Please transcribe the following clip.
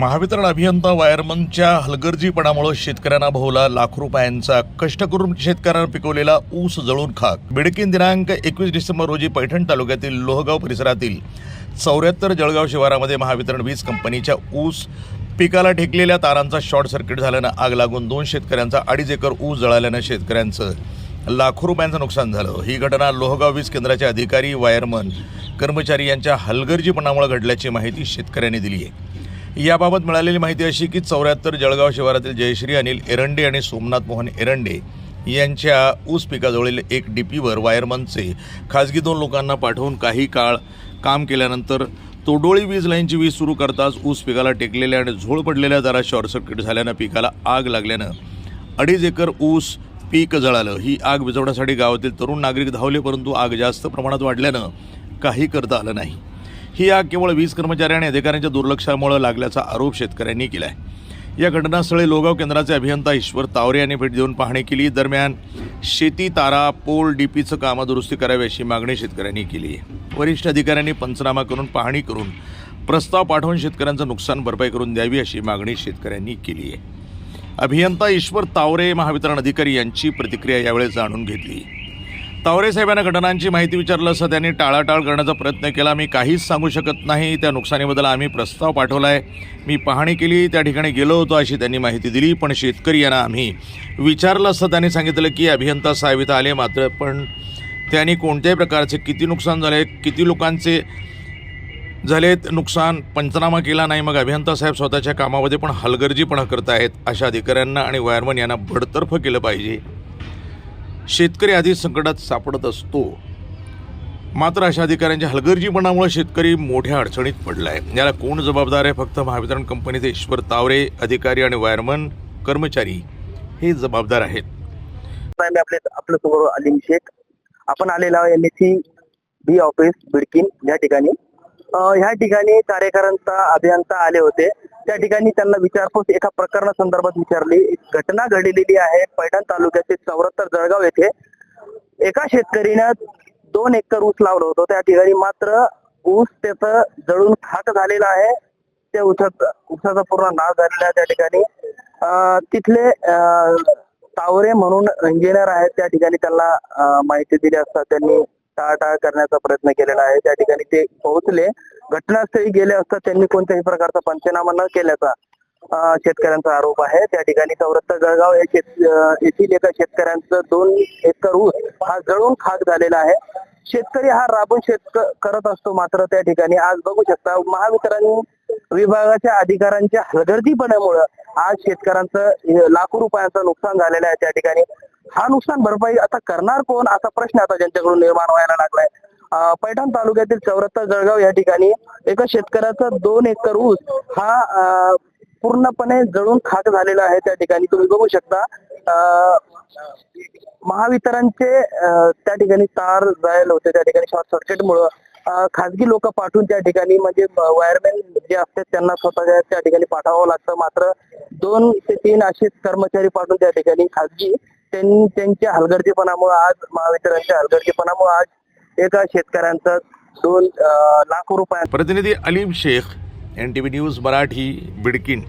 महावितरण अभियंता वायरमनच्या हलगर्जीपणामुळे शेतकऱ्यांना भोवला लाखो रुपयांचा कष्ट करून शेतकऱ्यांना पिकवलेला ऊस जळून खाक. बिडकीन दिनांक एकवीस डिसेंबर रोजी पैठण तालुक्यातील लोहगाव परिसरातील चौऱ्याहत्तर जळगाव शिवारामध्ये महावितरण वीज कंपनीच्या ऊस पिकाला ढेकलेल्या तारांचा शॉर्ट सर्किट झाल्यानं आग लागून दोन शेतकऱ्यांचा अडीच एकर ऊस जळाल्यानं शेतकऱ्यांचं लाखो रुपयांचं नुकसान झालं. ही घटना लोहगाव वीज केंद्राचे अधिकारी वायरमन कर्मचारी यांच्या हलगर्जीपणामुळे घडल्याची माहिती शेतकऱ्यांनी दिली आहे. याबाबत मिळालेली माहिती अशी की चौऱ्याहत्तर जळगाव शिवारातील जयश्री अनिल एरंडे आणि सोमनाथ मोहन एरंडे यांच्या ऊस पिकाजवळील एक डी पीवर वायरमनचे खाजगी दोन लोकांना पाठवून काही काळ काम केल्यानंतर तोडोळी वीज लाईनची वीज सुरू करताच ऊस पिकाला टेकलेल्या आणि झोळ पडलेल्या दारात शॉर्ट सर्किट झाल्यानं पिकाला आग लागल्यानं अडीच एकर ऊस पीक जळालं. ही आग विझवण्यासाठी गावातील तरुण नागरिक धावले परंतु आग जास्त प्रमाणात वाढल्यानं काही करता आलं नाही. ही आग केवळ वीज कर्मचारी आणि अधिकाऱ्यांच्या दुर्लक्षामुळे लागल्याचा आरोप शेतकऱ्यांनी केला आहे या घटनास्थळी लोगाव केंद्राचे अभियंता ईश्वर तावरे यांनी भेट देऊन पाहणी केली. दरम्यान शेती तारा पोल डीपीचं कामं दुरुस्ती करावी अशी मागणी शेतकऱ्यांनी केली. आहे वरिष्ठ अधिकाऱ्यांनी पंचनामा करून पाहणी करून प्रस्ताव पाठवून शेतकऱ्यांचं नुकसान भरपाई करून द्यावी अशी मागणी शेतकऱ्यांनी केली आहे. अभियंता ईश्वर तावरे महावितरण अधिकारी यांची प्रतिक्रिया यावेळी जाणून घेतली. तावरे साहेबांना घटनांची माहिती विचारलं असं त्यांनी टाळाटाळ करण्याचा प्रयत्न केला. मी काहीच सांगू शकत नाही. त्या नुकसानीबद्दल आम्ही प्रस्ताव पाठवला आहे मी पाहणी केली. त्या ठिकाणी गेलो होतो अशी त्यांनी माहिती दिली. पण शेतकरी यांना आम्ही विचारलं असं त्यांनी सांगितलं की अभियंता साहेब इथं आले मात्र पण त्यांनी कोणत्याही प्रकारचे किती नुकसान झाले किती लोकांचे झालेत नुकसान पंचनामा केला नाही. मग अभियंता साहेब स्वतःच्या कामामध्ये पण हलगर्जीपणा करत आहेत अशा अधिकाऱ्यांना आणि वायरमन यांना भडतर्फ केलं पाहिजे. शेतकरी आधी संकटात सापडत असतो. मात्र अशा अधिकाऱ्यांच्या हलगर्जीपणामुळे शेतकरी मोठ्या अडचणीत पडला आहे याला कोण जबाबदार आहे? फक्त महावितरण कंपनीचे ईश्वर तावरे अधिकारी आणि वायरमन कर्मचारी हे जबाबदार आहेत. आपले आपलं समोर अलीम शेख. आपण आलेला M S C B office Bidkin या ठिकाणी. ह्या ठिकाणी कार्यकर्ता अभियंता आले होते. त्या ठिकाणी त्यांना विचारपूस एका प्रकरणा संदर्भात विचारली. घटना घडलेली आहे. पैठण तालुक्याचे चौऱ्याहत्तर जळगाव येथे एका शेतकरीनं दोन एकर ऊस लावलं होतं. त्या ठिकाणी मात्र ऊस त्याचं जळून खाक झालेला आहे. त्या ऊसाचा ऊसाचा पूर्ण नाश झालेला आहे त्या ठिकाणी. तिथले तावरे म्हणून इंजिनियर आहेत. त्या ठिकाणी त्यांना माहिती दिली असता त्यांनी टाळाटाळ करण्याचा प्रयत्न केलेला आहे. त्या ठिकाणी ते पोहोचले. घटनास्थळी गेले असता त्यांनी कोणत्याही प्रकारचा पंचनामा न केल्याचा शेतकऱ्यांचा आरोप आहे. त्या ठिकाणी चौरत्ता जळगाव या शेत येथील एका शेतकऱ्यांचं दोन एकर ऊस हा जळून खाक झालेला आहे. शेतकरी हा राबून शेत करत असतो मात्र त्या ठिकाणी आज बघू शकता महावितरण विभागाच्या अधिकाऱ्यांच्या हलगर्दीपणामुळं आज शेतकऱ्यांचं लाखो रुपयांचं नुकसान झालेलं आहे त्या ठिकाणी. हा नुकसान भरपाई आता करणार कोण? असा प्रश्न आता ज्यांच्याकडून निर्माण व्हायला लागलाय. पैठण तालुक्यातील चौरत्ता जळगाव या ठिकाणी एका शेतकऱ्याचा दोन एकर ऊस हा पूर्णपणे जळून खाक झालेला आहे त्या ठिकाणी. तुम्ही बघू शकता महावितरणचे त्या ठिकाणी तार जायला होते त्या ठिकाणी शॉर्ट सर्किट मुळे खासगी लोक पाठवून त्या ठिकाणी म्हणजे वायरमॅन जे असतात त्यांना स्वतःच्या त्या ठिकाणी पाठवावं लागतं. मात्र दोन ते तीन असे कर्मचारी पाठवून त्या ठिकाणी खासगी त्यांच्या हलगर्जीपणामुळे आज महावितरणच्या हलगर्जीपणामुळे आज एका शेतकऱ्यांचं दोन लाख रुपये रुपया प्रतिनिधी Aleem Shaikh N T V news Marathi Bidkin.